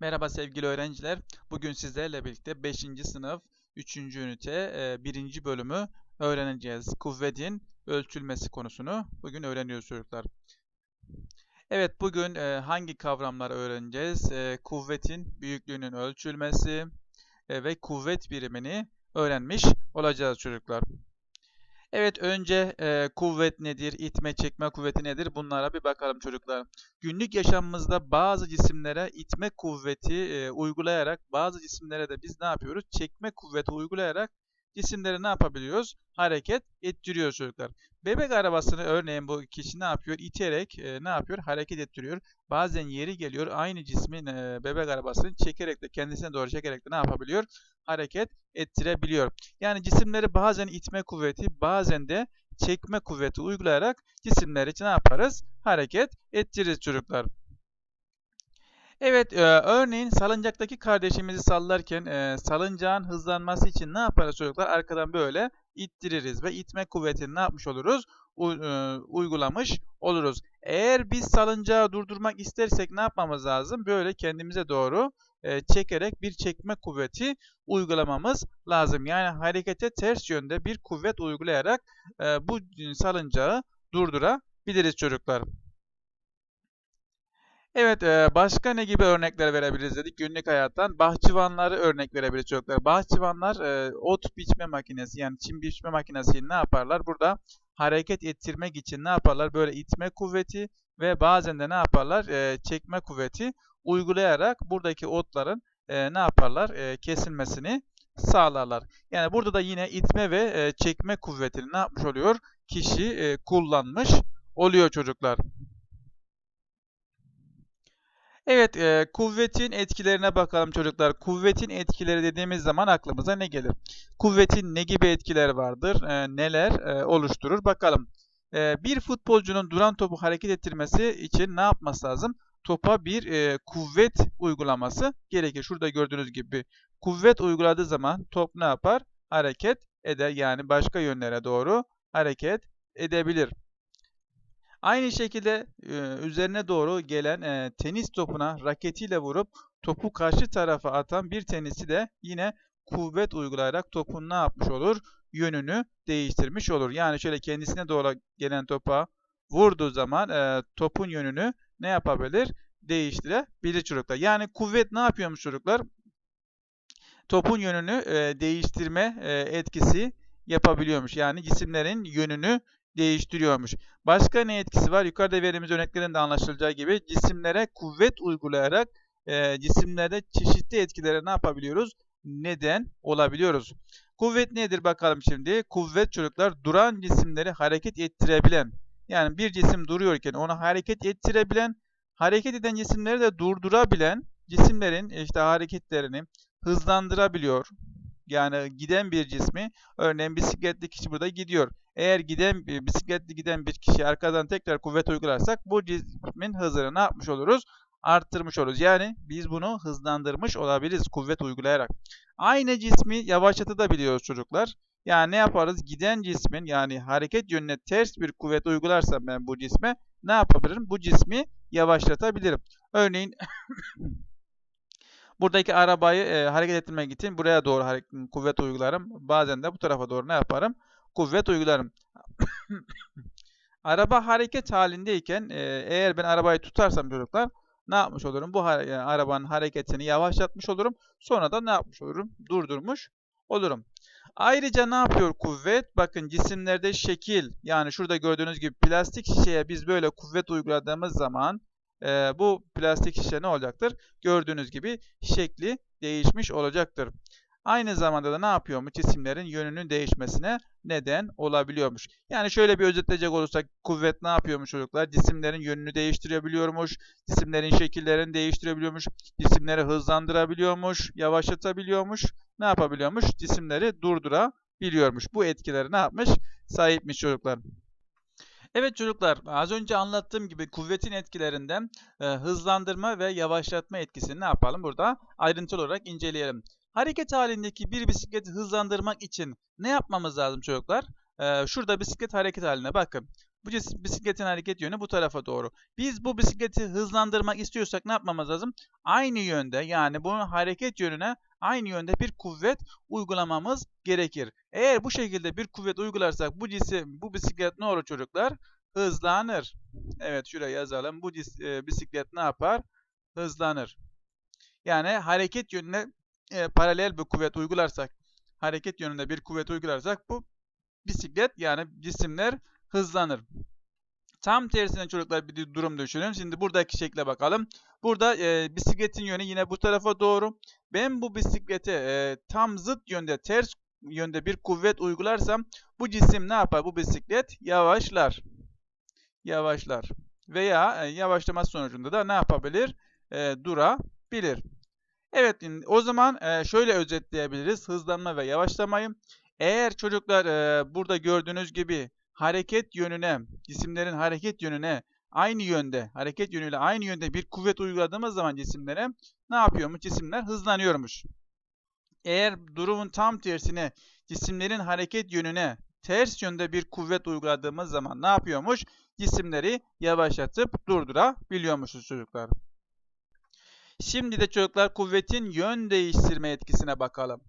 Merhaba sevgili öğrenciler. Bugün sizlerle birlikte 5. sınıf 3. ünite 1. bölümü öğreneceğiz. Kuvvetin ölçülmesi konusunu bugün öğreniyoruz çocuklar. Evet bugün e, hangi kavramları öğreneceğiz? E, kuvvetin büyüklüğünün ölçülmesi e, ve kuvvet birimini öğrenmiş olacağız çocuklar. Evet önce e, kuvvet nedir, itme çekme kuvveti nedir bunlara bir bakalım çocuklar. Günlük yaşamımızda bazı cisimlere itme kuvveti e, uygulayarak bazı cisimlere de biz ne yapıyoruz? Çekme kuvveti uygulayarak cisimleri ne yapabiliyoruz? Hareket ettiriyoruz çocuklar. Bebek arabasını örneğin bu kişi ne yapıyor? İterek e, ne yapıyor? Hareket ettiriyor. Bazen yeri geliyor aynı cismin e, bebek arabasını çekerek de kendisine doğru çekerek de ne yapabiliyor? Hareket ettirebiliyor. Yani cisimleri bazen itme kuvveti bazen de çekme kuvveti uygulayarak cisimleri ne yaparız? Hareket ettiririz çocuklar. Evet, e, örneğin salıncaktaki kardeşimizi sallarken e, salıncağın hızlanması için ne yaparız çocuklar? Arkadan böyle ittiririz ve itme kuvvetini ne yapmış oluruz? U, e, uygulamış oluruz. Eğer biz salıncağı durdurmak istersek ne yapmamız lazım? Böyle kendimize doğru e, çekerek bir çekme kuvveti uygulamamız lazım. Yani harekete ters yönde bir kuvvet uygulayarak e, bu salıncağı durdurabiliriz çocuklar. Evet, başka ne gibi örnekler verebiliriz dedik günlük hayattan. Bahçıvanları örnek verebiliriz çocuklar. Bahçıvanlar ot biçme makinesi yani çim biçme makinesi ne yaparlar? Burada hareket ettirmek için ne yaparlar? Böyle itme kuvveti ve bazen de ne yaparlar? Çekme kuvveti uygulayarak buradaki otların ne yaparlar? Kesilmesini sağlarlar. Yani burada da yine itme ve çekme kuvvetini ne yapmış oluyor? Kişi kullanmış oluyor çocuklar. Evet, e, kuvvetin etkilerine bakalım çocuklar. Kuvvetin etkileri dediğimiz zaman aklımıza ne gelir? Kuvvetin ne gibi etkileri vardır? E, neler e, oluşturur? Bakalım. E, bir futbolcunun duran topu hareket ettirmesi için ne yapması lazım? Topa bir e, kuvvet uygulaması gerekir. Şurada gördüğünüz gibi kuvvet uyguladığı zaman top ne yapar? Hareket eder. Yani başka yönlere doğru hareket edebilir. Aynı şekilde e, üzerine doğru gelen e, tenis topuna raketiyle vurup topu karşı tarafa atan bir tenisi de yine kuvvet uygulayarak topun ne yapmış olur? Yönünü değiştirmiş olur. Yani şöyle kendisine doğru gelen topa vurduğu zaman e, topun yönünü ne yapabilir? Değiştirebilir çocuklar. Yani kuvvet ne yapıyormuş çocuklar? Topun yönünü değiştirme etkisi yapabiliyormuş. Yani cisimlerin yönünü değiştiriyormuş. Başka ne etkisi var? Yukarıda verdiğimiz örneklerinde anlaşılacağı gibi cisimlere kuvvet uygulayarak e, cisimlerde çeşitli etkilere ne yapabiliyoruz? Neden olabiliyoruz. Kuvvet nedir bakalım şimdi? Kuvvet çocuklar duran cisimleri hareket ettirebilen yani bir cisim duruyorken onu hareket ettirebilen, hareket eden cisimleri de durdurabilen cisimlerin işte hareketlerini hızlandırabiliyor. Yani giden bir cismi, örneğin bisikletli kişi burada gidiyor. Eğer giden bisikletli giden bir kişi arkadan tekrar kuvvet uygularsak bu cismin hızını ne yapmış oluruz? Arttırmış oluruz. Yani biz bunu hızlandırmış olabiliriz kuvvet uygulayarak. Aynı cismi yavaşlatabiliyoruz çocuklar. Yani ne yaparız? Giden cismin yani hareket yönüne ters bir kuvvet uygularsam ben bu cisme ne yapabilirim? Bu cismi yavaşlatabilirim. Örneğin buradaki arabayı e, hareket ettirmek için buraya doğru kuvvet uygularım. Bazen de bu tarafa doğru ne yaparım? Kuvvet uygularım. Araba hareket halindeyken e, eğer ben arabayı tutarsam çocuklar ne yapmış olurum? Bu yani arabanın hareketini yavaşlatmış olurum. Sonra da ne yapmış olurum? Durdurmuş olurum. Ayrıca ne yapıyor kuvvet? Bakın cisimlerde şekil yani şurada gördüğünüz gibi plastik şişeye biz böyle kuvvet uyguladığımız zaman e, bu plastik şişe ne olacaktır? Gördüğünüz gibi şekli değişmiş olacaktır. Aynı zamanda da ne yapıyormuş? Cisimlerin yönünün değişmesine neden olabiliyormuş. Yani şöyle bir özetleyecek olursak kuvvet ne yapıyormuş çocuklar? Cisimlerin yönünü değiştirebiliyormuş, cisimlerin şekillerini değiştirebiliyormuş, cisimleri hızlandırabiliyormuş, yavaşlatabiliyormuş, ne yapabiliyormuş? Cisimleri durdurabiliyormuş. Bu etkileri ne yapmış? Sahipmiş çocuklar. Evet çocuklar, az önce anlattığım gibi kuvvetin etkilerinden e, hızlandırma ve yavaşlatma etkisini ne yapalım? Burada ayrıntılı olarak inceleyelim. Hareket halindeki bir bisikleti hızlandırmak için ne yapmamız lazım çocuklar? Ee, şurada bisiklet hareket haline bakın. Bu bisikletin hareket yönü bu tarafa doğru. Biz bu bisikleti hızlandırmak istiyorsak ne yapmamız lazım? Aynı yönde yani bunun hareket yönüne aynı yönde bir kuvvet uygulamamız gerekir. Eğer bu şekilde bir kuvvet uygularsak bu cisim, bu bisiklet ne olur çocuklar? Hızlanır. Evet şuraya yazalım. Bu cis- e, bisiklet ne yapar? Hızlanır. Yani hareket yönüne e, paralel bir kuvvet uygularsak, hareket yönünde bir kuvvet uygularsak bu bisiklet yani cisimler hızlanır. Tam tersine çocuklar bir durum düşünün. Şimdi buradaki şekle bakalım. Burada e, bisikletin yönü yine bu tarafa doğru. Ben bu bisiklete e, tam zıt yönde, ters yönde bir kuvvet uygularsam bu cisim ne yapar? Bu bisiklet yavaşlar. Yavaşlar. Veya e, yavaşlaması sonucunda da ne yapabilir? E, durabilir. Evet, o zaman şöyle özetleyebiliriz hızlanma ve yavaşlamayı. Eğer çocuklar burada gördüğünüz gibi hareket yönüne, cisimlerin hareket yönüne aynı yönde, hareket yönüyle aynı yönde bir kuvvet uyguladığımız zaman cisimlere ne yapıyormuş? Cisimler hızlanıyormuş. Eğer durumun tam tersine cisimlerin hareket yönüne ters yönde bir kuvvet uyguladığımız zaman ne yapıyormuş? Cisimleri yavaşlatıp durdurabiliyormuşuz çocuklar. Şimdi de çocuklar kuvvetin yön değiştirme etkisine bakalım.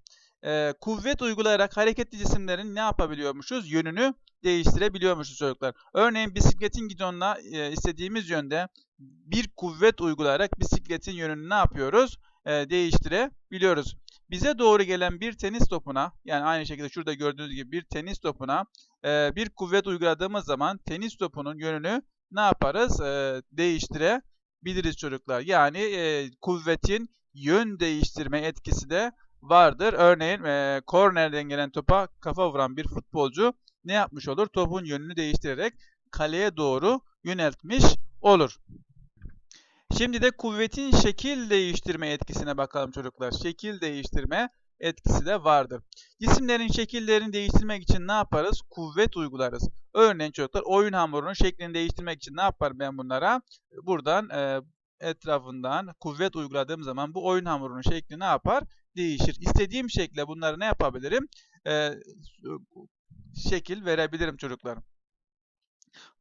Ee, kuvvet uygulayarak hareketli cisimlerin ne yapabiliyormuşuz? Yönünü değiştirebiliyormuşuz çocuklar. Örneğin bisikletin gidonuna e, istediğimiz yönde bir kuvvet uygulayarak bisikletin yönünü ne yapıyoruz? E, değiştirebiliyoruz. Bize doğru gelen bir tenis topuna, yani aynı şekilde şurada gördüğünüz gibi bir tenis topuna e, bir kuvvet uyguladığımız zaman tenis topunun yönünü ne yaparız? E, değiştirebiliriz çocuklar. Yani e, kuvvetin yön değiştirme etkisi de vardır. Örneğin e, kornerden gelen topa kafa vuran bir futbolcu ne yapmış olur? Topun yönünü değiştirerek kaleye doğru yöneltmiş olur. Şimdi de kuvvetin şekil değiştirme etkisine bakalım çocuklar. Şekil değiştirme etkisi de vardır. Cisimlerin şekillerini değiştirmek için ne yaparız? Kuvvet uygularız. Örneğin çocuklar oyun hamurunun şeklini değiştirmek için ne yaparım ben bunlara? Buradan e, etrafından kuvvet uyguladığım zaman bu oyun hamurunun şekli ne yapar? Değişir. İstediğim şekle bunları ne yapabilirim? E, şekil verebilirim çocuklar.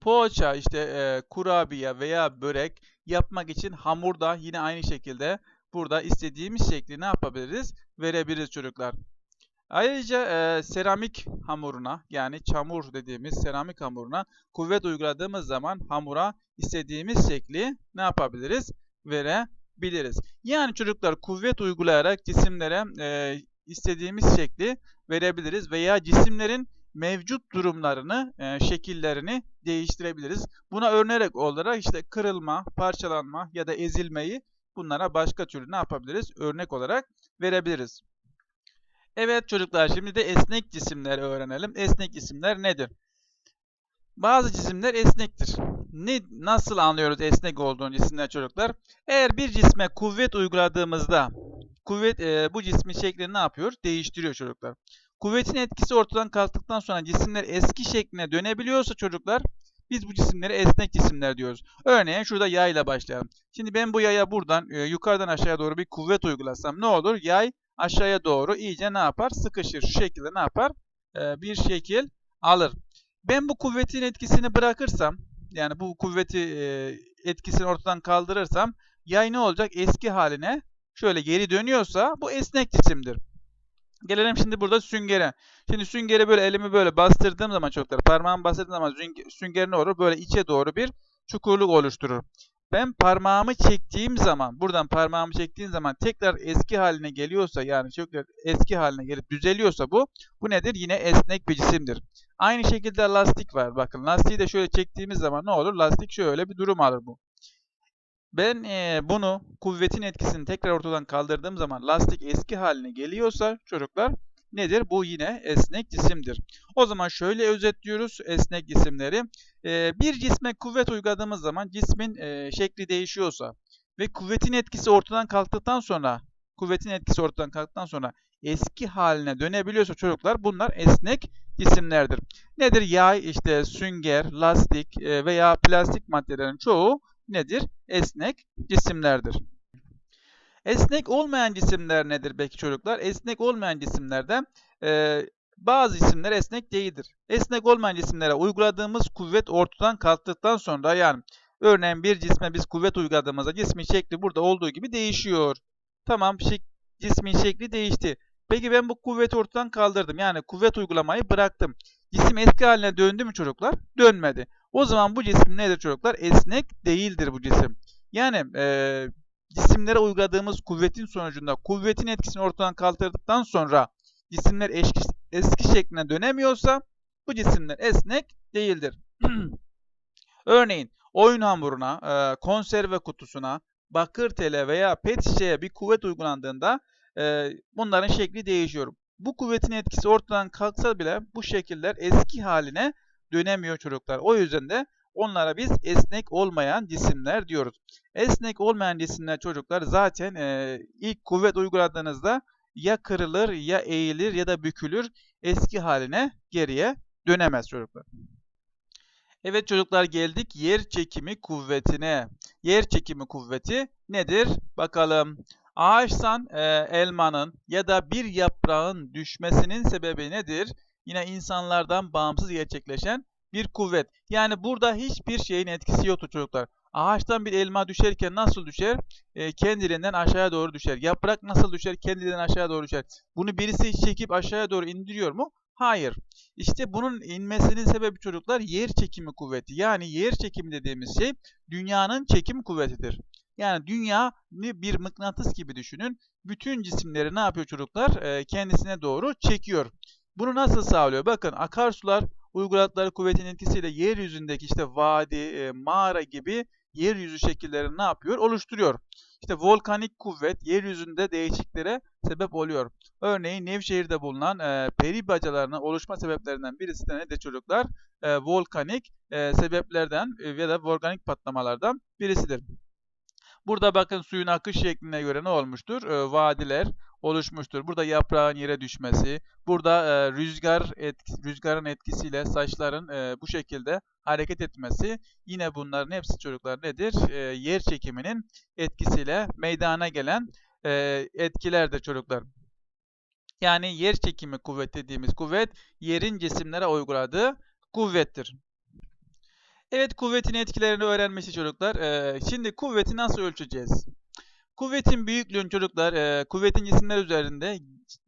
Poğaça, işte e, kurabiye veya börek yapmak için hamur da yine aynı şekilde burada istediğimiz şekli ne yapabiliriz? Verebiliriz çocuklar. Ayrıca e, seramik hamuruna yani çamur dediğimiz seramik hamuruna kuvvet uyguladığımız zaman hamura istediğimiz şekli ne yapabiliriz? Verebiliriz. Yani çocuklar kuvvet uygulayarak cisimlere e, istediğimiz şekli verebiliriz veya cisimlerin mevcut durumlarını, e, şekillerini değiştirebiliriz. Buna örnek olarak işte kırılma, parçalanma ya da ezilmeyi bunlara başka türlü ne yapabiliriz? Örnek olarak verebiliriz. Evet çocuklar şimdi de esnek cisimleri öğrenelim. Esnek cisimler nedir? Bazı cisimler esnektir. Ne, nasıl anlıyoruz esnek olduğunu cisimler çocuklar? Eğer bir cisme kuvvet uyguladığımızda kuvvet e, bu cismin şeklini ne yapıyor? Değiştiriyor çocuklar. Kuvvetin etkisi ortadan kalktıktan sonra cisimler eski şekline dönebiliyorsa çocuklar biz bu cisimlere esnek cisimler diyoruz. Örneğin şurada yay ile başlayalım. Şimdi ben bu yaya buradan e, yukarıdan aşağıya doğru bir kuvvet uygulasam ne olur? Yay aşağıya doğru iyice ne yapar? Sıkışır. Şu şekilde ne yapar? E, bir şekil alır. Ben bu kuvvetin etkisini bırakırsam yani bu kuvveti e, etkisini ortadan kaldırırsam yay ne olacak? Eski haline şöyle geri dönüyorsa bu esnek cisimdir. Gelelim şimdi burada süngere. Şimdi süngeri böyle elimi böyle bastırdığım zaman çocuklar parmağımı bastırdığım zaman sünger ne olur? Böyle içe doğru bir çukurluk oluşturur. Ben parmağımı çektiğim zaman, buradan parmağımı çektiğim zaman tekrar eski haline geliyorsa yani çocuklar eski haline gelip düzeliyorsa bu, bu nedir? Yine esnek bir cisimdir. Aynı şekilde lastik var. Bakın lastiği de şöyle çektiğimiz zaman ne olur? Lastik şöyle bir durum alır bu. Ben e, bunu kuvvetin etkisini tekrar ortadan kaldırdığım zaman lastik eski haline geliyorsa çocuklar nedir? Bu yine esnek cisimdir. O zaman şöyle özetliyoruz esnek cisimleri. E, bir cisme kuvvet uyguladığımız zaman cismin e, şekli değişiyorsa ve kuvvetin etkisi ortadan kalktıktan sonra kuvvetin etkisi ortadan kalktıktan sonra eski haline dönebiliyorsa çocuklar bunlar esnek cisimlerdir. Nedir? Yay, işte sünger, lastik veya plastik maddelerin çoğu nedir? Esnek cisimlerdir. Esnek olmayan cisimler nedir peki çocuklar? Esnek olmayan cisimlerde e, Bazı cisimler esnek değildir. Esnek olmayan cisimlere uyguladığımız kuvvet ortadan kalktıktan sonra yani örneğin bir cisme biz kuvvet uyguladığımızda cismin şekli burada olduğu gibi değişiyor. Tamam şek cismin şekli değişti. Peki ben bu kuvveti ortadan kaldırdım. Yani kuvvet uygulamayı bıraktım. Cisim eski haline döndü mü çocuklar? Dönmedi. O zaman bu cisim nedir çocuklar? Esnek değildir bu cisim. Yani e, cisimlere uyguladığımız kuvvetin sonucunda kuvvetin etkisini ortadan kaldırdıktan sonra cisimler eski, eski şekline dönemiyorsa bu cisimler esnek değildir. Örneğin oyun hamuruna, e, konserve kutusuna, bakır tele veya pet şişeye bir kuvvet uygulandığında e, bunların şekli değişiyor. Bu kuvvetin etkisi ortadan kalksa bile bu şekiller eski haline dönemiyor çocuklar. O yüzden de onlara biz esnek olmayan cisimler diyoruz. Esnek olmayan cisimler çocuklar zaten e, ilk kuvvet uyguladığınızda ya kırılır ya eğilir ya da bükülür. Eski haline geriye dönemez çocuklar. Evet çocuklar geldik yer çekimi kuvvetine. Yer çekimi kuvveti nedir? Bakalım. Ağaçtan e, elmanın ya da bir yaprağın düşmesinin sebebi nedir? Yine insanlardan bağımsız gerçekleşen bir kuvvet. Yani burada hiçbir şeyin etkisi yoktur çocuklar. Ağaçtan bir elma düşerken nasıl düşer? E, kendiliğinden aşağıya doğru düşer. Yaprak nasıl düşer? Kendiliğinden aşağıya doğru düşer. Bunu birisi çekip aşağıya doğru indiriyor mu? Hayır. İşte bunun inmesinin sebebi çocuklar yer çekimi kuvveti. Yani yer çekimi dediğimiz şey dünyanın çekim kuvvetidir. Yani dünya bir mıknatıs gibi düşünün. Bütün cisimleri ne yapıyor çocuklar? E, kendisine doğru çekiyor. Bunu nasıl sağlıyor? Bakın akarsular uyguladıkları kuvvetin etkisiyle yeryüzündeki işte vadi, e, mağara gibi yeryüzü şekillerini ne yapıyor? Oluşturuyor. İşte volkanik kuvvet yeryüzünde değişikliklere sebep oluyor. Örneğin Nevşehir'de bulunan e, peri bacalarının oluşma sebeplerinden birisi de nedir çocuklar? E, volkanik e, sebeplerden e, ya da volkanik patlamalardan birisidir. Burada bakın suyun akış şekline göre ne olmuştur? E, vadiler oluşmuştur. Burada yaprağın yere düşmesi, burada e, rüzgar etki, rüzgarın etkisiyle saçların e, bu şekilde hareket etmesi. Yine bunların hepsi çocuklar nedir? E, yer çekiminin etkisiyle meydana gelen e, etkilerdir çocuklar. Yani yer çekimi kuvvet dediğimiz kuvvet yerin cisimlere uyguladığı kuvvettir. Evet kuvvetin etkilerini öğrenmesi çocuklar. Ee, şimdi kuvveti nasıl ölçeceğiz? Kuvvetin büyüklüğün çocuklar e, kuvvetin cisimler üzerinde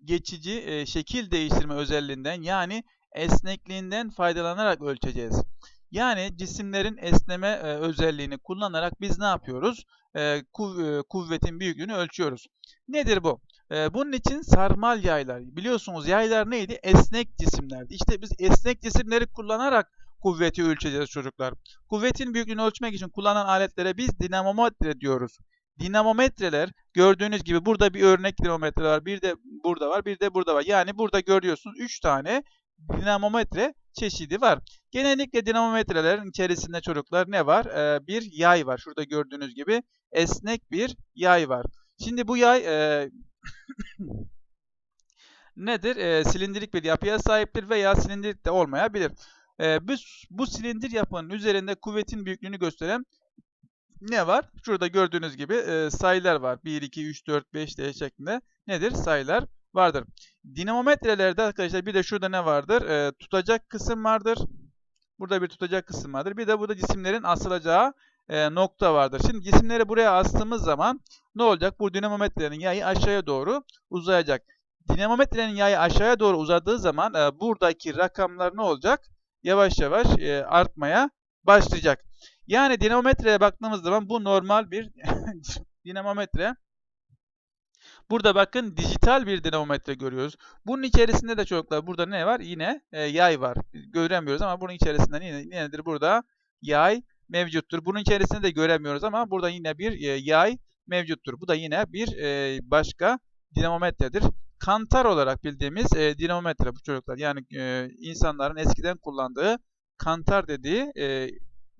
geçici e, şekil değiştirme özelliğinden yani esnekliğinden faydalanarak ölçeceğiz. Yani cisimlerin esneme e, özelliğini kullanarak biz ne yapıyoruz? E, kuv e, kuvvetin büyüklüğünü ölçüyoruz. Nedir bu? E, bunun için sarmal yaylar. Biliyorsunuz yaylar neydi? Esnek cisimlerdi. İşte biz esnek cisimleri kullanarak kuvveti ölçeceğiz çocuklar. Kuvvetin büyüklüğünü ölçmek için kullanılan aletlere biz dinamometre diyoruz. Dinamometreler gördüğünüz gibi burada bir örnek dinamometre var. Bir de burada var. Bir de burada var. Yani burada görüyorsunuz 3 tane dinamometre çeşidi var. Genellikle dinamometrelerin içerisinde çocuklar ne var? Ee, bir yay var. Şurada gördüğünüz gibi esnek bir yay var. Şimdi bu yay e, nedir? E, silindirik bir yapıya sahiptir veya silindirik de olmayabilir. E, bu, bu silindir yapının üzerinde kuvvetin büyüklüğünü gösteren ne var? Şurada gördüğünüz gibi e, sayılar var. 1, 2, 3, 4, 5 diye şeklinde nedir? Sayılar vardır. Dinamometrelerde arkadaşlar bir de şurada ne vardır? E, tutacak kısım vardır. Burada bir tutacak kısım vardır. Bir de burada cisimlerin asılacağı e, nokta vardır. Şimdi cisimleri buraya astığımız zaman ne olacak? Bu dinamometrenin yayı aşağıya doğru uzayacak. Dinamometrenin yayı aşağıya doğru uzadığı zaman e, buradaki rakamlar ne olacak? Yavaş yavaş e, artmaya başlayacak. Yani dinamometreye baktığımız zaman bu normal bir dinamometre. Burada bakın dijital bir dinamometre görüyoruz. Bunun içerisinde de çocuklar burada ne var? Yine e, yay var. Göremiyoruz ama bunun içerisinde yine, nedir? Burada yay mevcuttur. Bunun içerisinde de göremiyoruz ama burada yine bir e, yay mevcuttur. Bu da yine bir e, başka dinamometredir. Kantar olarak bildiğimiz e, dinamometre bu çocuklar. Yani e, insanların eskiden kullandığı kantar dediği e,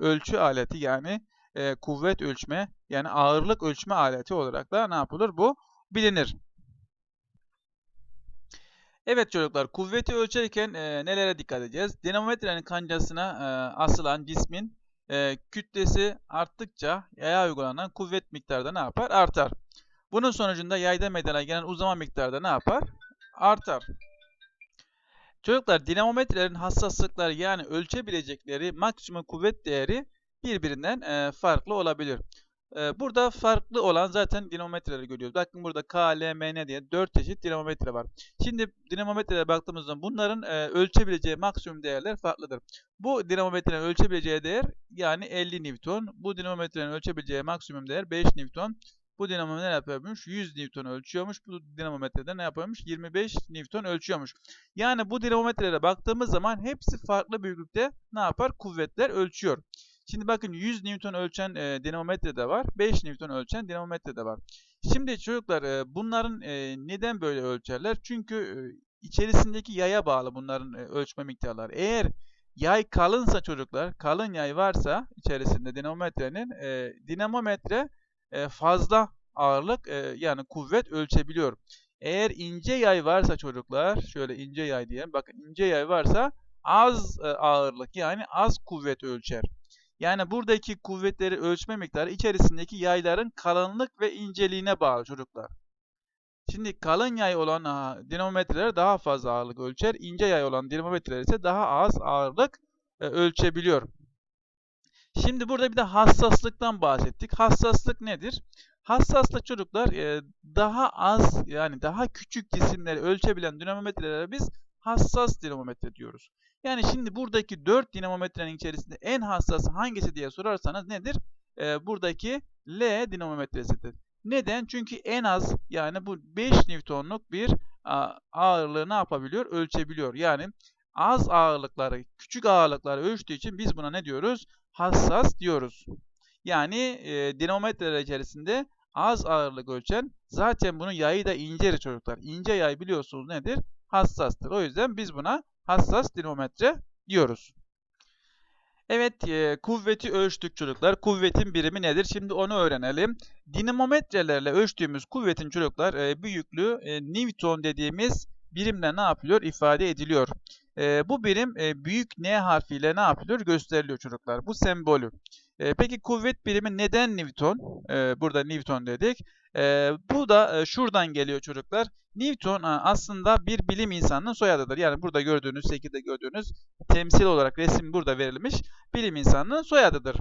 ölçü aleti yani e, kuvvet ölçme yani ağırlık ölçme aleti olarak da ne yapılır? Bu bilinir. Evet çocuklar kuvveti ölçerken e, nelere dikkat edeceğiz? Dinamometrenin kancasına e, asılan cismin e, kütlesi arttıkça yaya uygulanan kuvvet miktarı ne yapar? Artar. Bunun sonucunda yayda meydana gelen uzama miktarı da ne yapar? Artar. Çocuklar dinamometrelerin hassaslıkları yani ölçebilecekleri maksimum kuvvet değeri birbirinden e, farklı olabilir. E, burada farklı olan zaten dinamometreleri görüyoruz. Bakın burada K, L, M, N diye 4 çeşit dinamometre var. Şimdi dinamometrelere baktığımızda bunların e, ölçebileceği maksimum değerler farklıdır. Bu dinamometrenin ölçebileceği değer yani 50 Newton. Bu dinamometrenin ölçebileceği maksimum değer 5 Newton. Bu dinamometre ne yapıyormuş? 100 Newton ölçüyormuş. Bu dinamometrede ne yapıyormuş? 25 Newton ölçüyormuş. Yani bu dinamometrelere baktığımız zaman hepsi farklı büyüklükte ne yapar? Kuvvetler ölçüyor. Şimdi bakın 100 Newton ölçen e, dinamometre de var. 5 Newton ölçen dinamometre de var. Şimdi çocuklar e, bunların e, neden böyle ölçerler? Çünkü e, içerisindeki yaya bağlı bunların e, ölçme miktarları. Eğer yay kalınsa çocuklar, kalın yay varsa içerisinde dinamometrenin e, dinamometre e, fazla ağırlık e, yani kuvvet ölçebiliyor. Eğer ince yay varsa çocuklar, şöyle ince yay diyelim. Bakın ince yay varsa az e, ağırlık yani az kuvvet ölçer. Yani buradaki kuvvetleri ölçme miktarı içerisindeki yayların kalınlık ve inceliğine bağlı çocuklar. Şimdi kalın yay olan dinamometreler daha fazla ağırlık ölçer. ince yay olan dinamometreler ise daha az ağırlık ölçebiliyor. Şimdi burada bir de hassaslıktan bahsettik. Hassaslık nedir? Hassaslık çocuklar e, daha az yani daha küçük cisimleri ölçebilen dinamometrelere biz hassas dinamometre diyoruz. Yani şimdi buradaki 4 dinamometrenin içerisinde en hassas hangisi diye sorarsanız nedir? E, buradaki L dinamometresidir. Neden? Çünkü en az yani bu 5 Newton'luk bir ağırlığı ne yapabiliyor? Ölçebiliyor. Yani az ağırlıkları, küçük ağırlıkları ölçtüğü için biz buna ne diyoruz? Hassas diyoruz. Yani e, dinamometreler içerisinde az ağırlık ölçen zaten bunun yayı da incedir çocuklar. İnce yay biliyorsunuz nedir? Hassastır. O yüzden biz buna hassas dinamometre diyoruz. Evet, e, kuvveti ölçtük çocuklar. Kuvvetin birimi nedir? Şimdi onu öğrenelim. Dinamometrelerle ölçtüğümüz kuvvetin çocuklar e, büyüklüğü e, Newton dediğimiz birimle ne yapılıyor? İfade ediliyor. E, bu birim e, büyük N harfiyle ne yapılıyor? Gösteriliyor çocuklar. Bu sembolü. E, peki kuvvet birimi neden Newton? E, burada Newton dedik. E, bu da e, şuradan geliyor çocuklar. Newton aslında bir bilim insanının soyadıdır. Yani burada gördüğünüz, şekilde gördüğünüz temsil olarak resim burada verilmiş bilim insanının soyadıdır.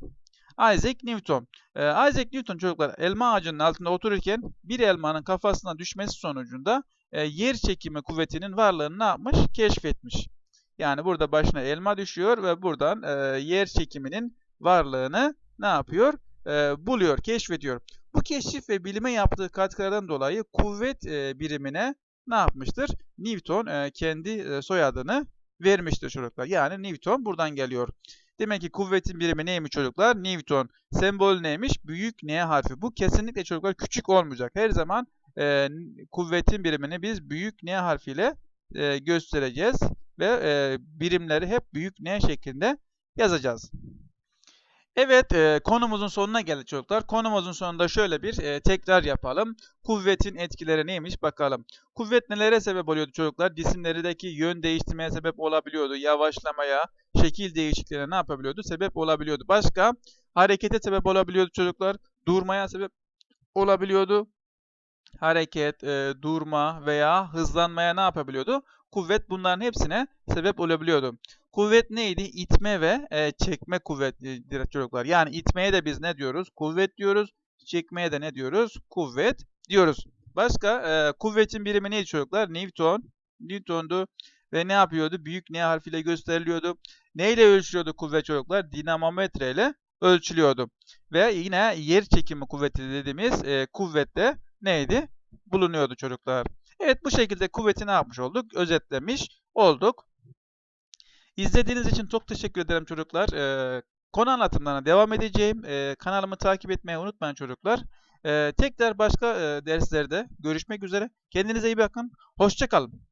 Isaac Newton. Ee, Isaac Newton çocuklar elma ağacının altında otururken bir elmanın kafasına düşmesi sonucunda e, yer çekimi kuvvetinin varlığını ne yapmış? Keşfetmiş. Yani burada başına elma düşüyor ve buradan e, yer çekiminin varlığını ne yapıyor? E, buluyor, keşfediyor. Bu keşif ve bilime yaptığı katkılardan dolayı kuvvet e, birimine ne yapmıştır? Newton e, kendi e, soyadını vermiştir çocuklar. Yani Newton buradan geliyor. Demek ki kuvvetin birimi neymiş çocuklar? Newton. Sembol neymiş? Büyük N harfi. Bu kesinlikle çocuklar küçük olmayacak. Her zaman e, kuvvetin birimini biz büyük N harfiyle e, göstereceğiz. Ve e, birimleri hep büyük N şeklinde yazacağız. Evet, e, konumuzun sonuna geldik çocuklar. Konumuzun sonunda şöyle bir e, tekrar yapalım. Kuvvetin etkileri neymiş bakalım. Kuvvet nelere sebep oluyordu çocuklar? Cisimlerdeki yön değiştirmeye sebep olabiliyordu. Yavaşlamaya, şekil değişikliğine ne yapabiliyordu? Sebep olabiliyordu. Başka? Harekete sebep olabiliyordu çocuklar. Durmaya sebep olabiliyordu. Hareket, e, durma veya hızlanmaya ne yapabiliyordu? Kuvvet bunların hepsine sebep olabiliyordu. Kuvvet neydi? İtme ve e, çekme kuvvetli çocuklar. Yani itmeye de biz ne diyoruz? Kuvvet diyoruz. Çekmeye de ne diyoruz? Kuvvet diyoruz. Başka e, kuvvetin birimi neydi çocuklar? Newton. Newton'du. Ve ne yapıyordu? Büyük N harfiyle gösteriliyordu. Neyle ölçülüyordu kuvvet çocuklar? Dinamometre ile ölçülüyordu. Ve yine yer çekimi kuvveti dediğimiz e, kuvvette neydi? Bulunuyordu çocuklar. Evet bu şekilde kuvveti ne yapmış olduk? Özetlemiş olduk. İzlediğiniz için çok teşekkür ederim çocuklar. Ee, konu anlatımlarına devam edeceğim. Ee, kanalımı takip etmeyi unutmayın çocuklar. Ee, tekrar başka e, derslerde görüşmek üzere. Kendinize iyi bakın. Hoşçakalın.